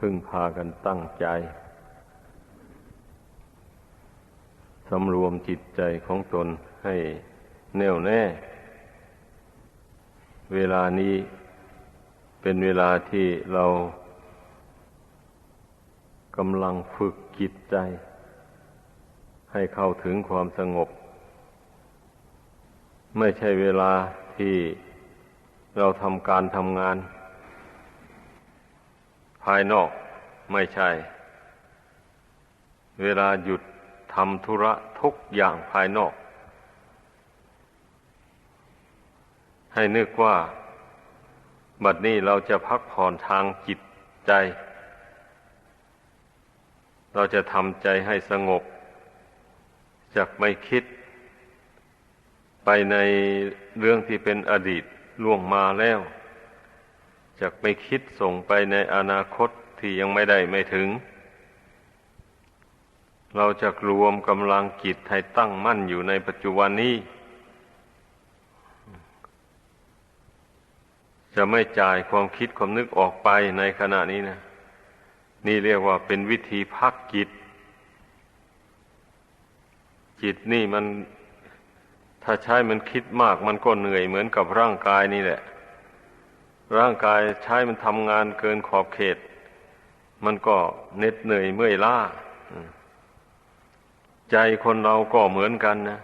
พึ่งพากันตั้งใจสำรวมจิตใจของตนให้แน่วแน่ เวลานี้เป็นเวลาที่เรากำลังฝึกจิตใจ ให้เข้าถึงความสงบ ไม่ใช่เวลาที่เราทำการทำงานายนอก ไม่ใช่ เวลาหยุดทำธุระทุกอย่างภายนอก ให้นึกว่า บัดนี้เราจะพักผ่อนทางจิตใจ เราจะทำใจให้สงบจากไม่คิด ไปในเรื่องที่เป็นอดีตล่วงมาแล้ว จากไม่คิดส่งไปในอนาคตที่ยังไม่ได้ไม่ถึง เราจะรวมกำลังจิตให้ตั้งมั่นอยู่ในปัจจุบันนี้ จะไม่จ่ายความคิดความนึกออกไปในขณะนี้นะ นี่เรียกว่าเป็นวิธีพักจิต จิตนี่มัน ถ้าใช้มันคิดมากมันก็เหนื่อยเหมือนกับร่างกายนี่แหละ ร่างกายใช้มันทำงานเกินขอบเขต มันก็เหน็ดเหนื่อยเมื่อยล้า ใจคนเราก็เหมือนกันนะ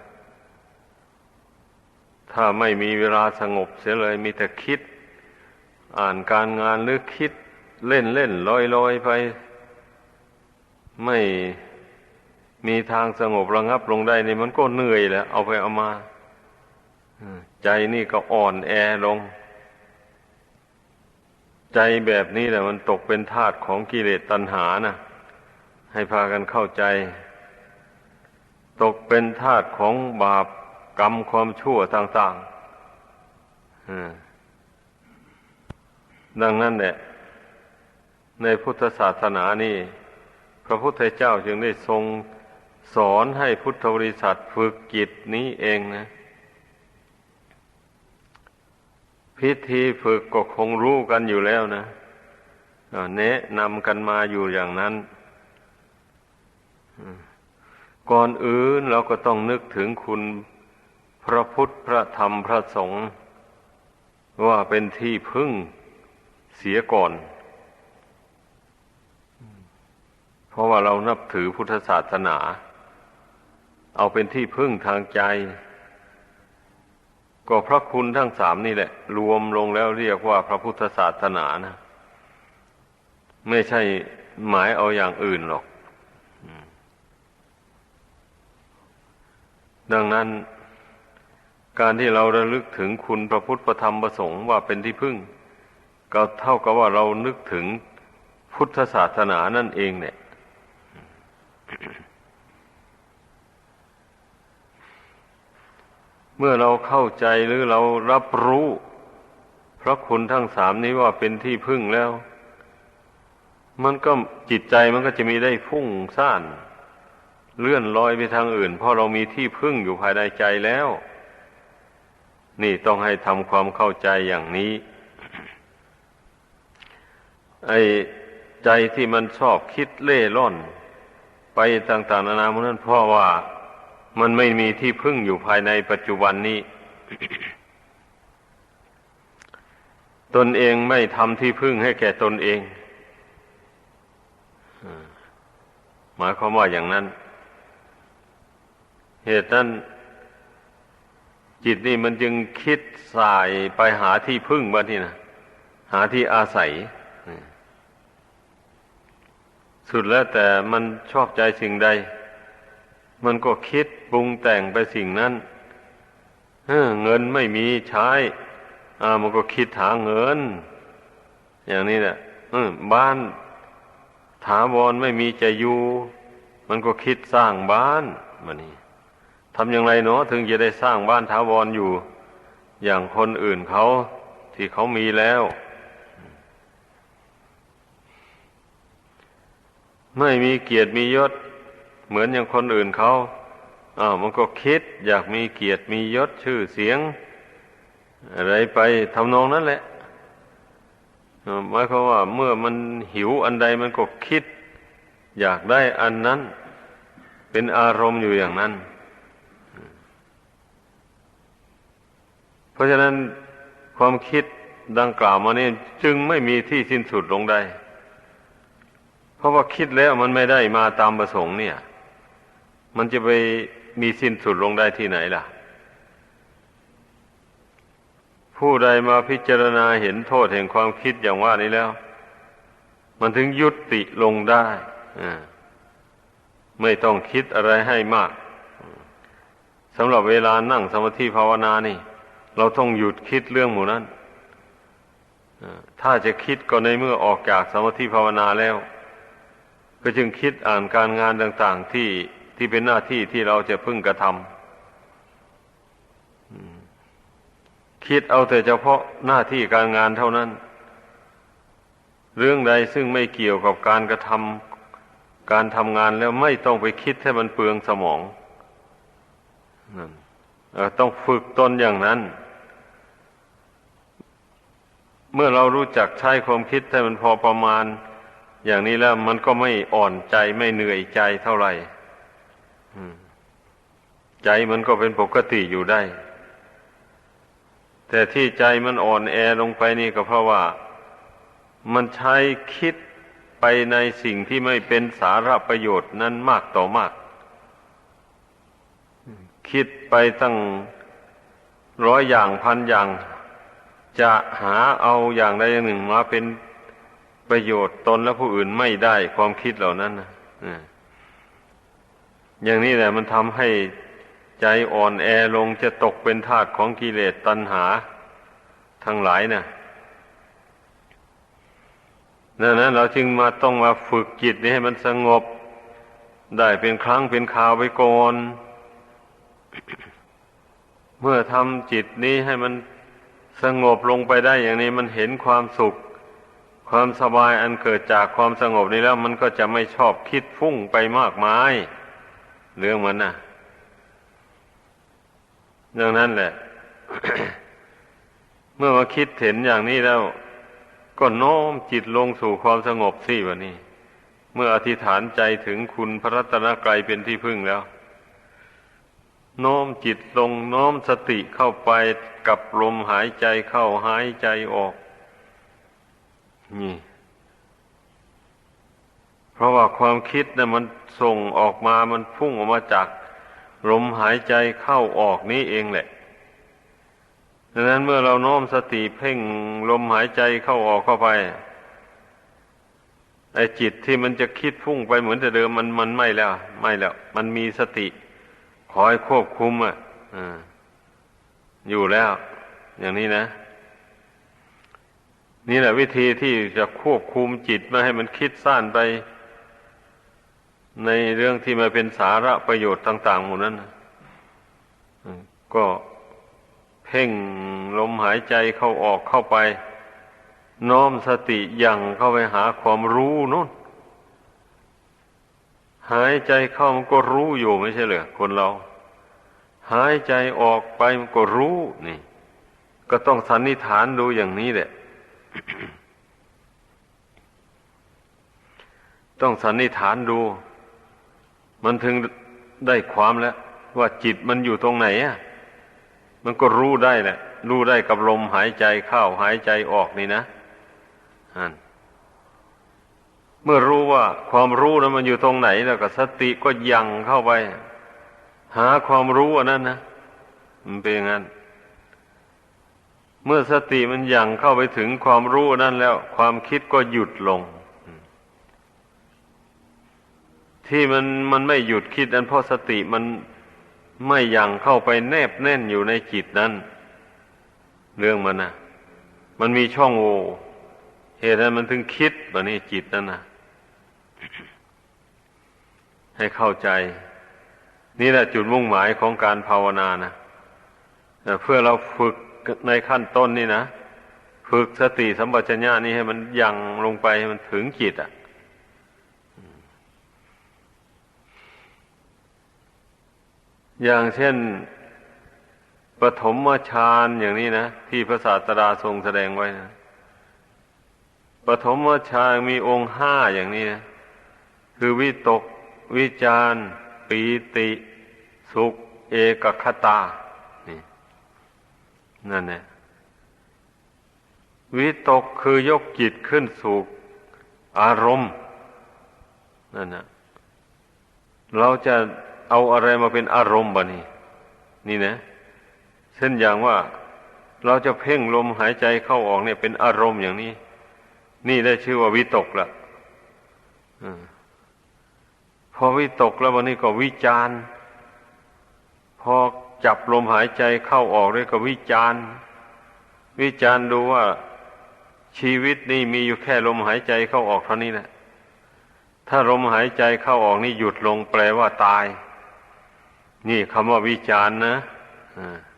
ถ้าไม่มีเวลาสงบเสียเลยมีแต่คิด อ่านการงานหรือคิดเล่นเล่นลอยลอยไป ไม่มีทางสงบระงับลงได้นี่มันก็เหนื่อยแหละเอาไปเอามาใจนี่ก็อ่อนแอลง ใจแบบนี้แหละมันตกเป็นทาสของกิเลสตัณหานะให้พากันเข้าใจ ตกเป็นทาสของบาปกรรมความชั่วต่างๆดังนั้นเนี่ยในพุทธศาสนานี่ พระพุทธเจ้าจึงได้ทรงสอนให้พุทธบริษัทฝึกจิตนี้เองนะ พิธีฝึกก็คงรู้กันอยู่แล้วนะแนะนำกันมาอยู่อย่างนั้น ก่อนอื่นเราก็ต้องนึกถึงคุณพระพุทธพระธรรมพระสงฆ์ว่าเป็นที่พึ่งเสียก่อน เพราะว่าเรานับถือพุทธศาสนา เอาเป็นที่พึ่งทางใจ ก็พระคุณทั้งสามนี่แหละ รวมลงแล้วเรียกว่าพระพุทธศาสนานะ ไม่ใช่หมายเอาอย่างอื่นหรอก ดังนั้นการที่เราระลึกถึงคุณพระพุทธพระธรรมพระสงฆ์ว่าเป็นที่พึ่ง ก็เท่ากับว่าเรานึกถึงพุทธศาสนานั่นเองเนี่ย เมื่อเราเข้าใจหรือเรารับรู้พระคุณทั้งสามนี้ว่าเป็นที่พึ่งแล้ว มันก็จิตใจมันก็จะมีได้ฟุ้งซ่าน เลื่อนลอยไปทางอื่น เพราะเรามีที่พึ่งอยู่ภายในใจแล้ว นี่ต้องให้ทำความเข้าใจอย่างนี้ ไอ้ใจที่มันชอบคิดเล่ร่อน ไปต่าง ๆ นานามันนั้นเพราะว่า มันไม่มีที่พึ่งอยู่ภายในปัจจุบันนี้ ตนเองไม่ทำที่พึ่งให้แก่ตนเอง หมายความว่าอย่างนั้น เหตุนั้นจิตนี่มันจึงคิดสายไปหาที่พึ่งบ้าที่นะหาที่อาศัย สุดแล้วแต่มันชอบใจสิ่งใด มันก็คิด ปรุงแต่งไปสิ่งนั้นเงินไม่มีใช้อ่ามันก็คิดหาเงิน อย่างนี้แหละบ้านถาวรไม่มีจะอยู่ มันก็คิดสร้างบ้านมันนี่ทำอย่างไรเนาะถึงจะได้สร้างบ้านถาวรอยู่ อย่างคนอื่นเขาที่เขามีแล้ว ไม่มีเกียรติมียศ เหมือนอย่างคนอื่นเขา อ้าวมันก็คิดอยากมีเกียรติมียศชื่อเสียง อะไรไปทำนองนั้นแหละหมายความว่าเมื่อมันหิวอันใดมันก็คิด อยากได้อันนั้น เป็นอารมณ์อยู่อย่างนั้น เพราะฉะนั้นความคิดดังกล่าวมานี่จึงไม่มีที่สิ้นสุดลงได้เพราะว่าคิดแล้วมันไม่ได้มาตามประสงค์เนี่ย มันจะไป มีสิ้นสุดลงได้ที่ไหนล่ะ ผู้ใดมาพิจารณาเห็นโทษแห่งความคิดอย่างว่านี้แล้ว มันถึงยุติลงได้ไม่ต้องคิดอะไรให้มากสำหรับเวลานั่งสมาธิภาวนานี่ เราต้องหยุดคิดเรื่องหมู่นั้นถ้าจะคิดก็ในเมื่อออกจากสมาธิภาวนาแล้ว ก็จึงคิดอ่านการงานต่าง ๆ ที่ ที่เป็นหน้าที่ที่เราจะพึ่งกระทำคิดเอาแต่เฉพาะหน้าที่การงานเท่านั้น เรื่องใดซึ่งไม่เกี่ยวกับการกระทำการทำงานแล้วไม่ต้องไปคิดให้มันเปลืองสมองต้องฝึกตนอย่างนั้น เมื่อเรารู้จักใช้ความคิดให้มันพอประมาณ อย่างนี้แล้วมันก็ไม่อ่อนใจไม่เหนื่อยใจเท่าไหร่ ใจมันก็เป็นปกติอยู่ได้ แต่ที่ใจมันอ่อนแอลงไปนี่ก็เพราะว่า มันใช้คิดไปในสิ่งที่ไม่เป็นสาระประโยชน์นั้นมากต่อมาก คิดไปตั้งร้อยอย่างพันอย่าง จะหาเอาอย่างใดอย่างหนึ่งมาเป็นประโยชน์ตนและผู้อื่นไม่ได้ความคิดเหล่านั้นนะ อย่างนี้แหละมันทำให้ใจอ่อนแอลงจะตกเป็นทาสของกิเลสตัณหา ทั้งหลายนะดังนั้นเราจึงมาต้องมาฝึกจิตนี้ให้มันสงบ ได้เป็นครั้งเป็นคราวไปก่อน เมื่อทำจิตนี้ให้มันสงบลงไปได้อย่างนี้มันเห็นความสุข ความสบายอันเกิดจากความสงบนี้แล้ว มันก็จะไม่ชอบคิดฟุ้งไปมากมาย เรื่องมันนะดังนั้นแหละ เมื่อมาคิดเห็นอย่างนี้แล้ว ก็โน้มจิตลงสู่ความสงบสิวะนี่ เมื่ออธิษฐานใจถึงคุณพระรัตนกรัยเป็นที่พึ่งแล้ว โน้มจิตลงโน้มสติเข้าไปกับลมหายใจเข้าหายใจออก นี่ เพราะว่าความคิดนะ่ะมันส่งออกมามันพุ่งออกมาจากลมหายใจเข้าออกนี้เองแหละดังนั้นเมื่อเราน้อมสติเพ่งลมหายใจเข้าออกเข้าไปไอ้จิตที่มันจะคิดพุ่งไปเหมือนแต่เดิมมันมันไม่แล้ว ไม่แล้ว มันมีสติ คอยควบคุมอะอ่าอยู่แล้ว อย่างนี้นะ นี่แหละวิธีที่จะควบคุมจิตไม่ให้มันคิดสั้นไป ในเรื่องที่มาเป็นสาระประโยชน์ต่าง ๆ หมดนั้นก็เพ่งลมหายใจเข้าออกเข้าไป น้อมสติยังเข้าไปหาความรู้นู่น หายใจเข้ามันก็รู้อยู่ไม่ใช่เหรอคนเรา หายใจออกไปมันก็รู้นี่ ก็ต้องสันนิษฐานดูอย่างนี้แหละต้องสันนิษฐานดู มันถึงได้ความแล้ว ว่าจิตมันอยู่ตรงไหนอะมันก็รู้ได้แหละ รู้ได้กับลมหายใจเข้าหายใจออกนี่นะอันเมื่อรู้ว่าความรู้นั้นมันอยู่ตรงไหนแล้วก็สติก็ยังเข้าไป หาความรู้อันนั้นนะมันเป็นอย่างนั้น เมื่อสติมันยังเข้าไปถึงความรู้อันนั้นแล้ว ความคิดก็หยุดลง ที่มันมันไม่หยุดคิดนั้นเพราะสติมันไม่ยังเข้าไปแนบแน่นอยู่ในจิตนั้น เรื่องมันนะมันมีช่องโหว่เหตุนั้นมันถึงคิดแบบนี้จิตนั่นนะให้เข้าใจ นี่แหละจุดมุ่งหมายของการภาวนานะเพื่อเราฝึกในขั้นต้นนี่นะ ฝึกสติสัมปชัญญะนี่ให้มันยังลงไปให้มันถึงจิตอะ อย่างเช่นปฐมฌานอย่างนี้นะ ที่พระศาสดาทรงแสดงไว้นะปฐมฌานมีองค์ห้าอย่างนี้นะคือวิตก วิจารปีติ สุข เอกคตา นี่ นั่นแหละวิตกคือยกจิตขึ้นสู่อารมณ์นั่นนะเราจะ เอาอะไรมาเป็นอารมณ์บะนี่นี่นะ เช่นอย่างว่าเราจะเพ่งลมหายใจเข้าออกเนี่ยเป็นอารมณ์อย่างนี้ นี่ได้ชื่อว่าวิตกละพอวิตกแล้ววันนี้ก็วิจารพอจับลมหายใจเข้าออกด้วยก็วิจารวิจารดูว่าชีวิตนี่มีอยู่แค่ลมหายใจเข้าออกเท่านี้แหละถ้าลมหายใจเข้าออกนี่หยุดลงแปลว่าตาย นี่คำว่าวิจารณ์นะ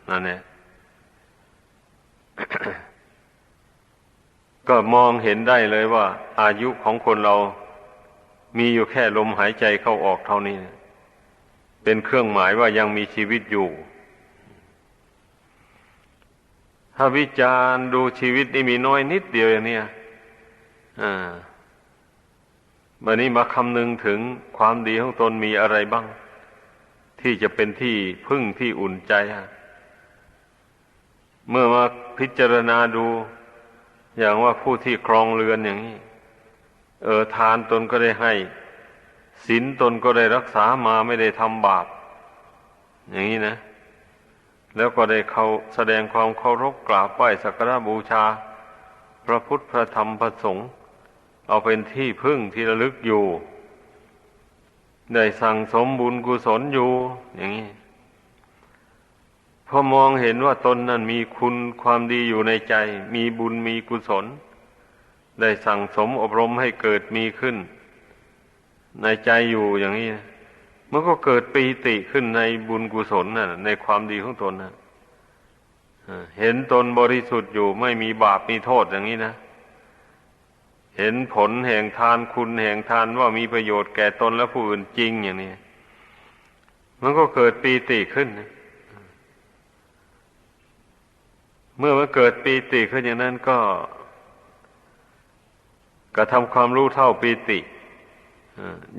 นั่นแหละก็มองเห็นได้เลยว่า อายุของคนเรามีอยู่แค่ลมหายใจเข้าออกเท่านี้ เป็นเครื่องหมายว่ายังมีชีวิตอยู่ ถ้าวิจารณ์ดูชีวิตนี่มีน้อยนิดเดียวอย่างนี้อ่าบันนี้มาคำนึงถึงความดีของตนมีอะไรบ้าง ที่จะเป็นที่พึ่งที่อุ่นใจ เมื่อมาพิจารณาดู อย่างว่าผู้ที่ครองเรือนอย่างนี้ เออทานตนก็ได้ให้ศีลตนก็ได้รักษามาไม่ได้ทำบาป อย่างนี้นะ แล้วก็ได้เขาแสดงความเคารพกราบไหว้สักการะบูชา พระพุทธพระธรรมพระสงฆ์เอาเป็นที่พึ่งที่ระลึกอยู่ ได้สั่งสมบุญกุศลอยู่ อย่างนี้พอมองเห็นว่าตนนั้นมีคุณความดีอยู่ในใจ มีบุญมีกุศล ได้สั่งสมอบรมให้เกิดมีขึ้น ในใจอยู่อย่างนี้มันก็เกิดปีติขึ้นในบุญกุศลน่ะ ในความดีของตนนะเห็นตนบริสุทธิ์อยู่ไม่มีบาปมีโทษอย่างนี้นะ เห็นผลแห่งทานคุณแห่งทานว่ามีประโยชน์แก่ตนและผู้อื่นจริงอย่างนี้ มันก็เกิดปีติขึ้น เมื่อมันเกิดปีติขึ้นอย่างนั้นก็กระทำความรู้เท่าปีติ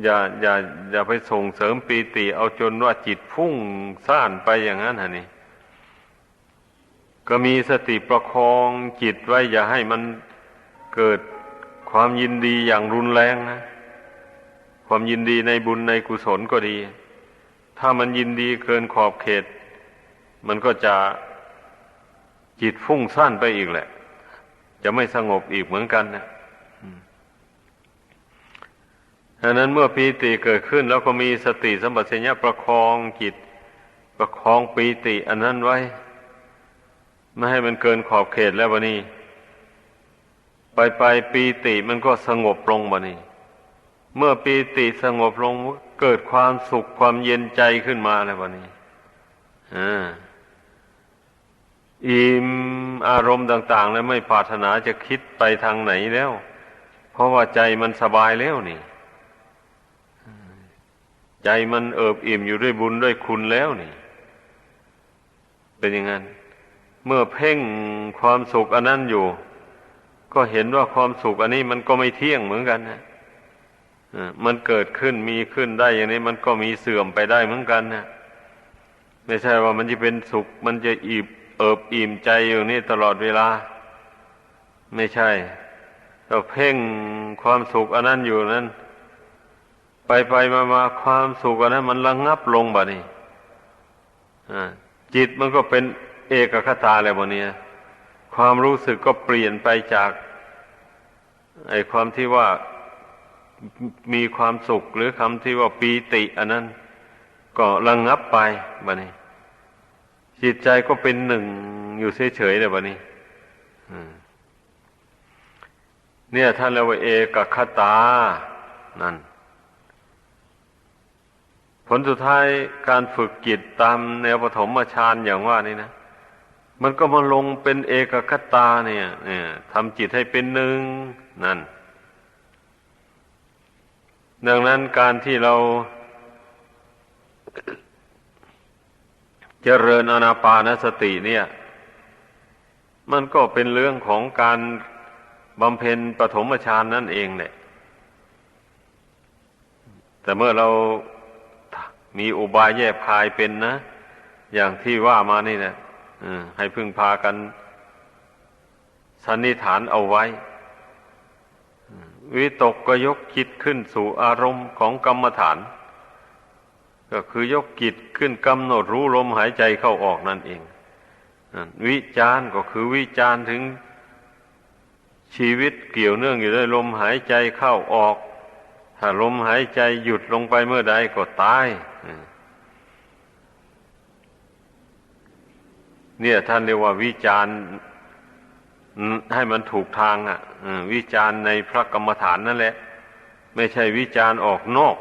อย่าอย่าอย่าไปส่งเสริมปีติ เอาจนว่าจิตพุ่งซ่านไปอย่างนั้นฮะนี่ก็มีสติประคองจิตไว้ อย่าให้มันเกิด ความยินดีอย่างรุนแรงนะ ความยินดีในบุญในกุศลก็ดี ถ้ามันยินดีเกินขอบเขต มันก็จะจิตฟุ้งซ่านไปอีกแหละ จะไม่สงบอีกเหมือนกันนะดังนั้นเมื่อปีติเกิดขึ้นแล้วก็มีสติสัมปชัญญะประคองจิต ประคองปีติ อันนั้นไว้ ไม่ให้มันเกินขอบเขตแล้ววันนี้ ไปไปปีติมันก็สงบลงบะนี่เมื่อปีติสงบลงเกิดความสุขความเย็นใจขึ้นมาแล้วบะนี่อ่าอิมอารมณ์ต่าง ๆ แล้วไม่ปรารถนาจะคิดไปทางไหนแล้ว เพราะว่าใจมันสบายแล้วนี่ใจมันเอิบอิ่มอยู่ด้วยบุญด้วยคุณแล้วนี่ เป็นอย่างนั้น เมื่อเพ่งความสุขอันนั้นอยู่ ก็เห็นว่าความสุขอันนี้มันก็ไม่เที่ยงเหมือนกันนะมันเกิดขึ้นมีขึ้นได้อย่างนี้มันก็มีเสื่อมไปได้เหมือนกันนะไม่ใช่ว่ามันจะเป็นสุข มันจะอิบเอิบอิ่มใจอยู่นี่ตลอดเวลา ไม่ใช่เราเพ่งความสุขอันนั้นอยู่นั้น ไปไปมามาความสุขอันนั้น มันระงงับลงบ่นี่จิตมันก็เป็นเอกคตาแล้วบ่เนี่ย ความรู้สึกก็เปลี่ยนไปจากไอความที่ว่ามีความสุขหรือคำที่ว่าปีติ อันนั้น ก็ระงงับไปบะนี้ จิตใจก็เป็นหนึ่งอยู่เฉยๆเลยบะนี้เนี่ยท่านเรียกว่าเอกคตา นั่น ผลสุดท้ายการฝึกจิตตามแนวปฐมฌานอย่างว่านี่นะ มันก็มาลงเป็นเอกคตาเนี่ยเนี่ยทำจิตให้เป็นหนึ่งนั่น ดังนั้นการที่เราจเจริญอนาปานสติเนี่ย มันก็เป็นเรื่องของการบำเพ็ญปฐมฌานนั่นเองเนี่ยแต่เมื่อเรามีอุบายแยบคายเป็นนะ อย่างที่ว่ามานี่เนะ ให้พึ่งพากันสันนิฐานเอาไว้ วิตกก็ยกจิตขึ้นสู่อารมณ์ของกรรมฐาน ก็คือยกจิตขึ้นกำหนดรู้ลมหายใจเข้าออกนั่นเอง วิจารก็คือวิจารถึงชีวิตเกี่ยวเนื่องอยู่ด้วยลมหายใจเข้าออก ถ้าลมหายใจหยุดลงไปเมื่อใดก็ตาย เนี่ยท่านเรียกว่าวิจารให้มันถูกทางอะวิจารในพระกรรมฐานนั่นแหละ ไม่ใช่วิจารออกนอก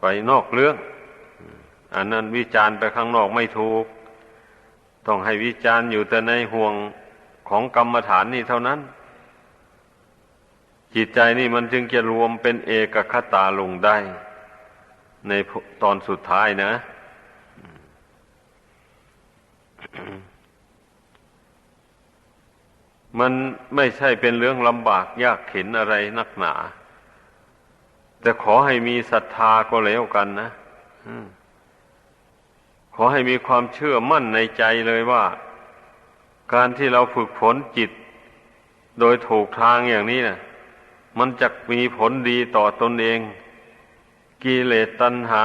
ไปนอกเรื่อง อันนั้นวิจารไปข้างนอกไม่ถูก ต้องให้วิจารอยู่แต่ในห่วงของกรรมฐานนี่เท่านั้น จิตใจนี่มันจึงจะรวมเป็นเอกคตาลงได้ ในตอนสุดท้ายนะ มันไม่ใช่เป็นเรื่องลำบากยากเข็นอะไรนักหนา แต่ขอให้มีศรัทธาก็แล้วกันนะขอให้มีความเชื่อมั่นในใจเลยว่า การที่เราฝึกฝนจิต โดยถูกทางอย่างนี้นะมันจะมีผลดีต่อตนเอง กิเลสตัณหา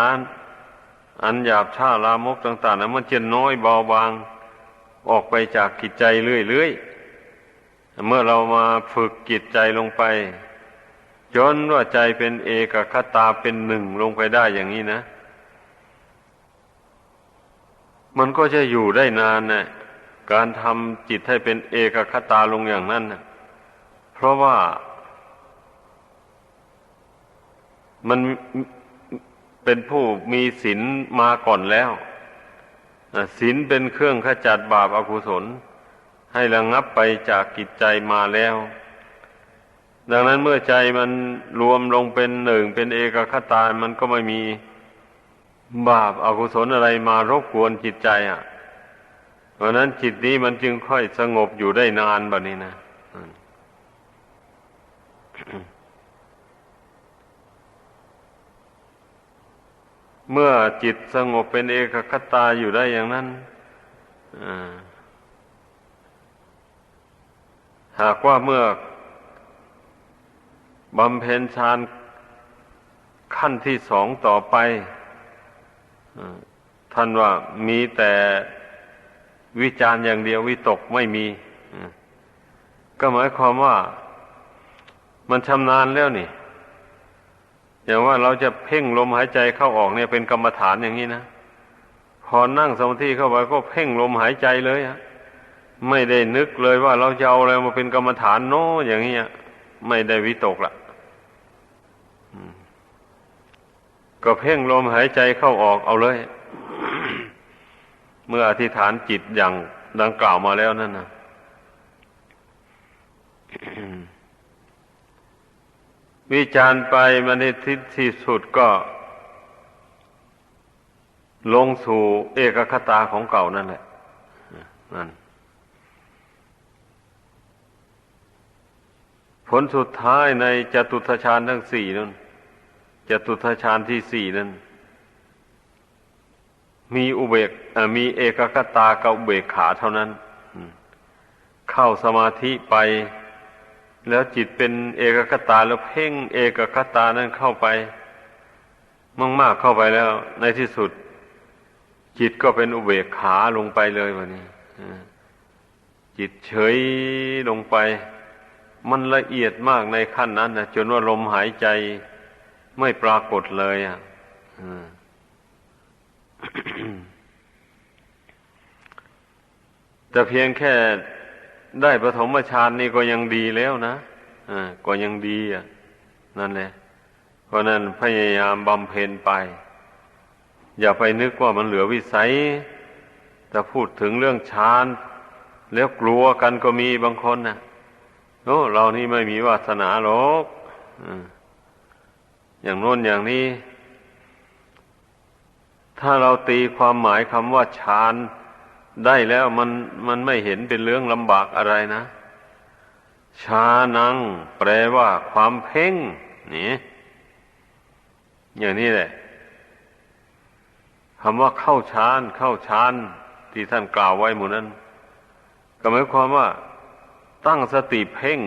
อันหยาบช้าลามกต่างๆนะมันจะน้อยเบาบาง ออกไปจากกิจใจเรื่อยๆ เมื่อเรามาฝึกจิตใจลงไป จนว่าใจเป็นเอกคตาเป็นหนึ่งลงไปได้อย่างนี้นะ มันก็จะอยู่ได้นานนะการทำจิตให้เป็นเอกคตาลงอย่างนั้นนะเพราะว่ามันเป็นผู้มีศีลมาก่อนแล้ว ศีลเป็นเครื่องขจัดบาปอากุศล ให้ระงับไปจากกิจใจมาแล้ว ดังนั้นเมื่อใจมันรวมลงเป็นหนึ่งเป็นเอกคตา มันก็ไม่มีบาปอากุศลอะไรมารบกวนจิตใจอะ เพราะนั้นจิตนี้มันจึงค่อยสงบอยู่ได้นานแบบนี้นะ เมื่อจิตสงบเป็นเอกคตาอยู่ได้อย่างนั้นหากว่าเมื่อบำเพ็ญฌานขั้นที่สองต่อไปท่านว่ามีแต่วิจารณ์อย่างเดียววิตกไม่มี ก็หมายความว่ามันชำนาญแล้วนี่ อย่างว่าเราจะเพ่งลมหายใจเข้าออกเนี่ยเป็นกรรมฐานอย่างนี้นะพอนั่งสมาธิเข้าไปก็เพ่งลมหายใจเลยอะไม่ได้นึกเลยว่าเราจะเอาอะไรมาเป็นกรรมฐานโน้อย่างนี้ไม่ได้วิตกละก็เพ่งลมหายใจเข้าออกเอาเลย เมื่ออธิษฐานจิตอย่างดังกล่าวมาแล้วนั่นนะ วิจารไปมันในทิศที่สุดก็ ลงสู่เอกคตาของเก่านั่นแหละนั่นผลสุดท้ายในจตุทชาญทั้งสี่นั้นจตุทชาญที่สี่นั้นมีอุเบกมีเอกคตากับอุเบกขาเท่านั้น เข้าสมาธิไป แล้วจิตเป็นเอกคตาแล้วเพ่งเอกคตานั้นเข้าไปมั่งมากเข้าไปแล้ว ในที่สุด จิตก็เป็นอุเบกขาลงไปเลยวันนี้จิตเฉยลงไป มันละเอียดมากในขั้นนั้นนะจนว่าลมหายใจไม่ปรากฏเลยอะแต่เพียงแค่ ได้ปฐมฌานนี่ก็ยังดีแล้วนะอ่าก็ยังดีอะ นั่นแหละ เพราะนั้นพยายามบำเพ็ญไป อย่าไปนึกว่ามันเหลือวิสัย แต่พูดถึงเรื่องฌานแล้วกลัวกันก็มีบางคนนะ่ะโอ้เรานี่ไม่มีวาสนาหรอกอย่างโน้นอย่างนี้ ถ้าเราตีความหมายคำว่าฌาน ได้แล้วมันมันไม่เห็นเป็นเรื่องลำบากอะไรนะ ชานัง แปลว่าความเพ่งนี่อย่างนี้แหละคำว่าเข้าฌานเข้าฌานที่ท่านกล่าวไว้หมู่นั้น ก็หมายความว่า ตั้งสติเพ่ง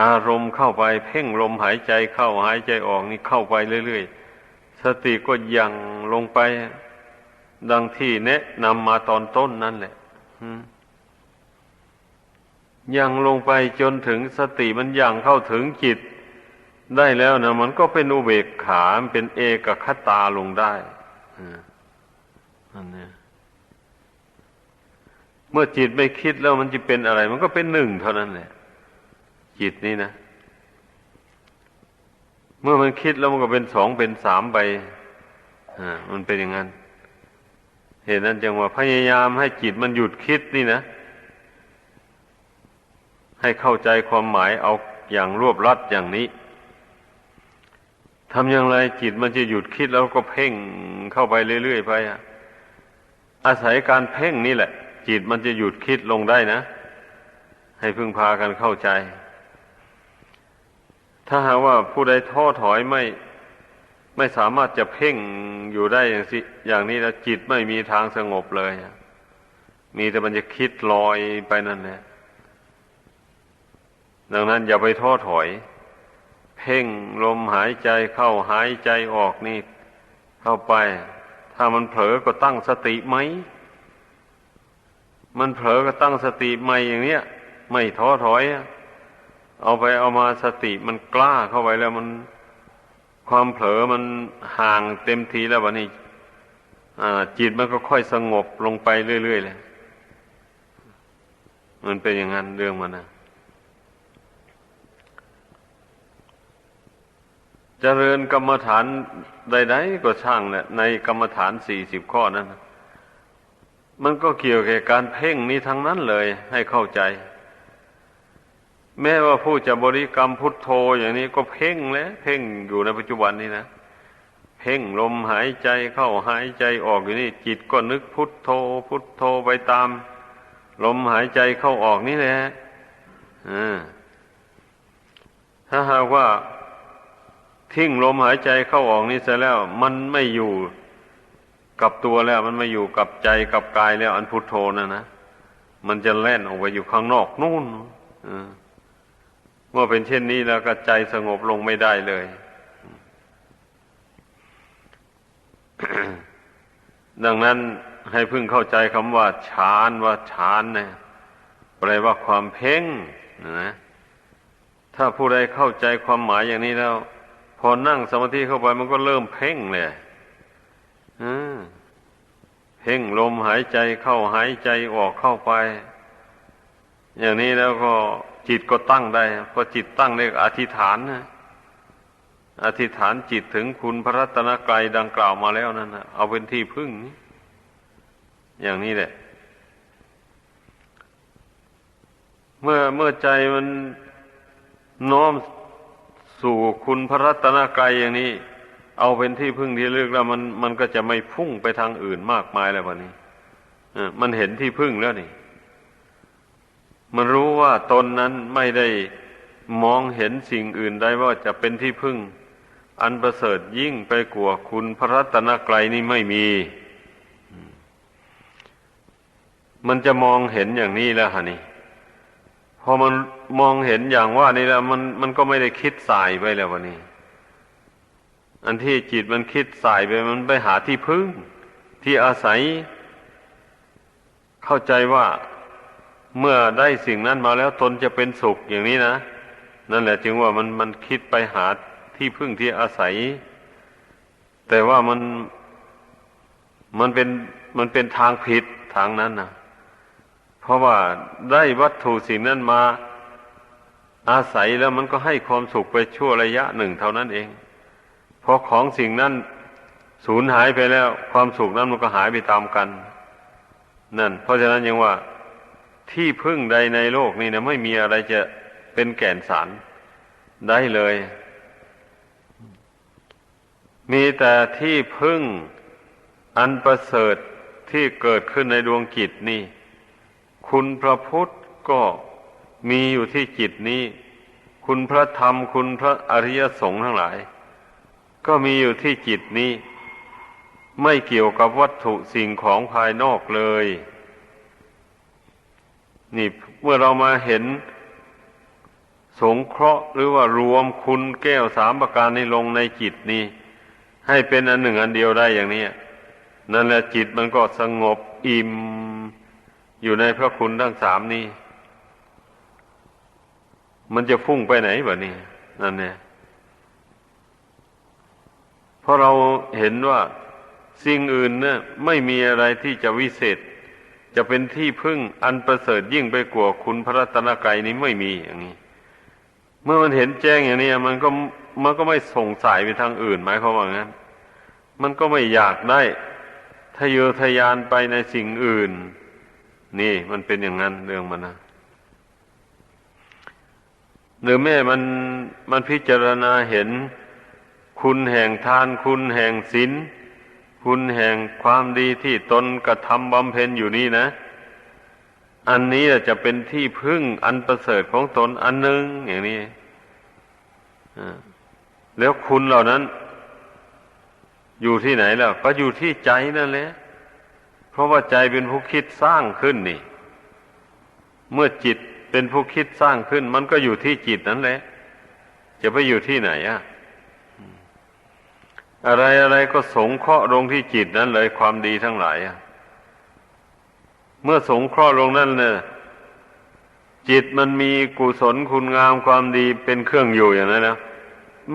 อารมณ์เข้าไปเพ่งลมหายใจเข้าหายใจออกนี่เข้าไปเรื่อยๆ สติก็ยังลงไป ดังที่แนะนำมาตอนต้นนั่นแหละยังลงไปจนถึงสติมันยังเข้าถึงจิต ได้แล้วนะมันก็เป็นอุเบกขาเป็นเอกคตาลงได้อันนี้เมื่อจิตไม่คิดแล้วมันจะเป็นอะไร มันก็เป็นหนึ่งเท่านั้นแหละ จิตนี้นะ เมื่อมันคิดแล้วมันก็เป็นสองเป็นสามไปอ่ามันเป็นอย่างนั้น เหตุนั้นจึงว่าพยายามให้จิตมันหยุดคิดนี่นะ ให้เข้าใจความหมายเอาอย่างรวบรัดอย่างนี้ทำอย่างไรจิตมันจะหยุดคิดแล้วก็เพ่งเข้าไปเรื่อยๆไปอะอาศัยการเพ่งนี่แหละ จิตมันจะหยุดคิดลงได้นะ ให้พึ่งพากันเข้าใจ ถ้าหากว่าผู้ใดท้อถอยไม่ ไม่สามารถจะเพ่งอยู่ได้อย่างสิอย่างนี้แล้วจิตไม่มีทางสงบเลย มีแต่มันจะคิดลอยไปนั่นแหละดังนั้นอย่าไปท้อถอย เพ่งลมหายใจเข้าหายใจออกนี่ เข้าไป ถ้ามันเผลอก็ตั้งสติไหม มันเผลอก็ตั้งสติใหม่อย่างเนี้ย ไม่ท้อถอย เอาไปเอามาสติมันกล้าเข้าไปแล้วมัน ความเผลอมันห่างเต็มทีแล้ววันนี้จิตมันก็ค่อยสงบลงไปเรื่อยๆเลยมันเป็นอย่างนั้นเรื่องมันนะเจริญกรรมฐานใดๆก็ช่างเนี่ยในกรรมฐานสี่สิบข้อนั้น มันก็เกี่ยวกับการเพ่งนี้ทั้งนั้นเลยให้เข้าใจ แม้ว่าผู้จะบริกรรมพุทโธอย่างนี้ก็เพ่งแล้วเพ่งอยู่ในปัจจุบันนี้นะเพ่งลมหายใจเข้าหายใจออกอยู่นี่ จิตก็นึกพุทโธ พุทโธไปตาม ลมหายใจเข้าออกนี่แหละถ้าหากว่า ทิ้งลมหายใจเข้าออกนี้เสร็จแล้ว มันไม่อยู่กับตัวแล้ว มันไม่อยู่กับใจกับกายแล้ว อันพุทโธนะนะมันจะแล่นออกไปอยู่ข้างนอกนู่นอ เมื่อเป็นเช่นนี้แล้วก็ใจสงบลงไม่ได้เลย ดังนั้นให้พึ่งเข้าใจคำว่าฌานว่าฌานเนี่ยแปลว่าความเพ่งนะถ้าผู้ใดเข้าใจความหมายอย่างนี้แล้ว พอนั่งสมาธิเข้าไปมันก็เริ่มเพ่งเลยเพ่งลมหายใจเข้าหายใจออกเข้าไป อย่างนี้แล้วก็ จิตก็ตั้งได้พอจิตตั้งได้อธิษฐานนะอธิษฐานจิตถึงคุณพระรัตนกรัยดังกล่าวมาแล้วนั่นนะเอาเป็นที่พึ่งอย่างนี้แหละ เมื่อเมื่อใจมันน้อมสู่คุณพระรัตนกรัยอย่างนี้ เอาเป็นที่พึ่งที่เลือกแล้ว มันมันก็จะไม่พุ่งไปทางอื่นมากมายแล้ววันนี้มันเห็นที่พึ่งแล้วนี่ มันรู้ว่าตนนั้นไม่ได้มองเห็นสิ่งอื่นได้ว่าจะเป็นที่พึ่ง อันประเสริฐยิ่งไปกว่าคุณพระรัตนกรัยนี่ไม่มี มันจะมองเห็นอย่างนี้แล้วฮะนี่พอมันมองเห็นอย่างว่านี่แล้วมันมันก็ไม่ได้คิดสายไปแล้ววันนี้ อันที่จิตมันคิดสายไปมันไปหาที่พึ่ง ที่อาศัย เข้าใจว่า เมื่อได้สิ่งนั้นมาแล้วตนจะเป็นสุขอย่างนี้นะ นั่นแหละจึงว่ามันมันคิดไปหาที่พึ่งที่อาศัย แต่ว่ามันมันเป็นมันเป็นทางผิดทางนั้นนะเพราะว่าได้วัตถุสิ่งนั้นมาอาศัยแล้วมันก็ให้ความสุขไปชั่วระยะหนึ่งเท่านั้นเองพอของสิ่งนั้นสูญหายไปแล้ว ความสุขนั้นมันก็หายไปตามกัน นั่น เพราะฉะนั้นยังว่า ที่พึ่งใดในโลกนี้นะไม่มีอะไรจะเป็นแก่นสารได้เลย มีแต่ที่พึ่งอันประเสริฐที่เกิดขึ้นในดวงจิตนี่ คุณพระพุทธก็มีอยู่ที่จิตนี้ คุณพระธรรม คุณพระอริยสงฆ์ทั้งหลาย ก็มีอยู่ที่จิตนี้ ไม่เกี่ยวกับวัตถุสิ่งของภายนอกเลย นี่เมื่อเรามาเห็นสงเคราะห์หรือว่ารวมคุณแก้วสามประการนี้ลงในจิตนี้ ให้เป็นอันหนึ่งอันเดียวได้อย่างนี้นั่นแหละจิตมันก็สงบอิ่มอยู่ในพระคุณทั้งสามนี้ มันจะฟุ้งไปไหนบ่นี่นั่นเนี่ยเพราะเราเห็นว่าสิ่งอื่นเนี่ยไม่มีอะไรที่จะวิเศษ จะเป็นที่พึ่งอันประเสริฐยิ่งไปกว่าคุณพระรัตนกรัยนี้ไม่มีอย่างนี้ เมื่อมันเห็นแจ้งอย่างนี้มันก็มันก็ไม่ส่งสายไปทางอื่นหมายความว่างั้น มันก็ไม่อยากได้ทะเยอทะยานไปในสิ่งอื่น นี่มันเป็นอย่างนั้นเรื่องมันนะหรือแม่มันมันพิจารณาเห็นคุณแห่งทานคุณแห่งศีล คุณแห่งความดีที่ตนกระทำบำเพ็ญอยู่นี่นะ อันนี้จะเป็นที่พึ่งอันประเสริฐของตนอันหนึ่งอย่างนี้แล้วคุณเหล่านั้น อยู่ที่ไหนแล้ว ก็อยู่ที่ใจนั่นแหละ เพราะว่าใจเป็นผู้คิดสร้างขึ้นนี่ เมื่อจิตเป็นผู้คิดสร้างขึ้น มันก็อยู่ที่จิตนั่นแหละ จะไปอยู่ที่ไหนอะ อะไรอะไรก็สงเคราะห์ลงที่จิตนั้นเลยความดีทั้งหลาย เมื่อสงเคราะห์ลงนั่นเนี่ยจิตมันมีกุศลคุณงามความดีเป็นเครื่องอยู่อย่างนั้นนะ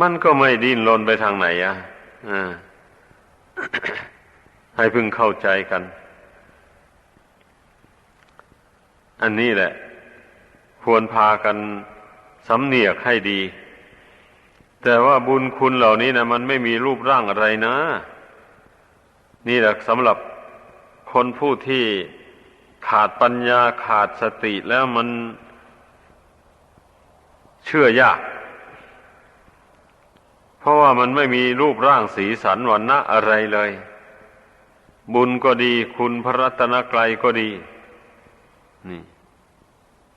มันก็ไม่ดิ้นรนไปทางไหนอะให้พึงเข้าใจกัน อันนี้แหละ ควรพากันสำเนียกให้ดี แต่ว่าบุญคุณเหล่านี้นะมันไม่มีรูปร่างอะไรนะ นี่แหละสำหรับคนผู้ที่ขาดปัญญาขาดสติแล้วมันเชื่อยาก เพราะว่ามันไม่มีรูปร่างสีสันวันนะอะไรเลย บุญก็ดีคุณพระรัตนกรัยก็ดี นี่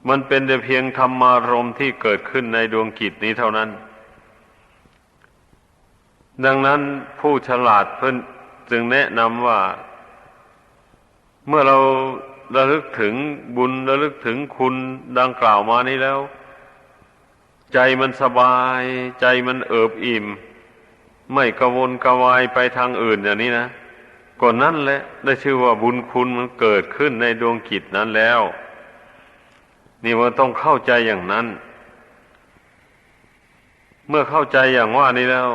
มันเป็นแต่เพียงธรรมารมที่เกิดขึ้นในดวงกิจนี้เท่านั้น ดังนั้นผู้ฉลาดเพิ่นจึงแนะนำว่า เมื่อเราระลึกถึงบุญระลึกถึงคุณดังกล่าวมานี้แล้ว ใจมันสบาย ใจมันเอิบอิ่ม ไม่กระวนกระวายไปทางอื่นอย่างนี้นะก่อนนั้นแหละได้ชื่อว่าบุญคุณมันเกิดขึ้นในดวงกิจนั้นแล้ว นี่ว่าต้องเข้าใจอย่างนั้น เมื่อเข้าใจอย่างว่านี้แล้ว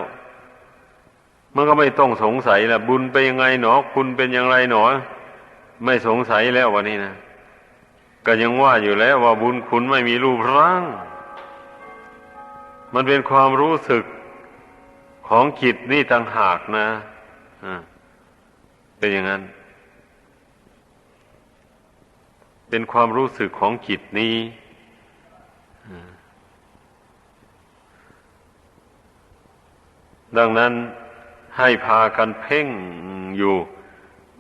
มันก็ไม่ต้องสงสัยละบุญเป็นยังไงหนอ คุณเป็นอย่างไรหนอ ไม่สงสัยแล้ววันนี้นะก็ยังว่าอยู่แล้วว่าบุญคุณไม่มีรูปร่าง มันเป็นความรู้สึกของจิตนี่ต่างหากนะะเป็นอย่างนั้น เป็นความรู้สึกของจิตนี้ดังนั้น ให้พากันเพ่งอยู่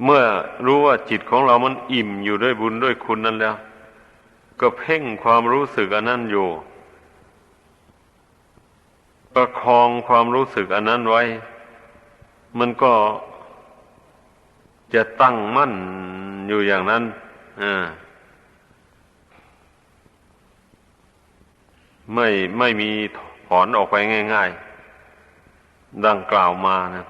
เมื่อรู้ว่าจิตของเรามันอิ่มอยู่ด้วยบุญด้วยคุณนั้นแล้ว ก็เพ่งความรู้สึกอันนั้นอยู่ ประคองความรู้สึกอันนั้นไว้ มันก็จะตั้งมั่นอยู่อย่างนั้นอ่าไม่ไม่มีถอนออกไปง่าย ๆ ดังกล่าวมานะ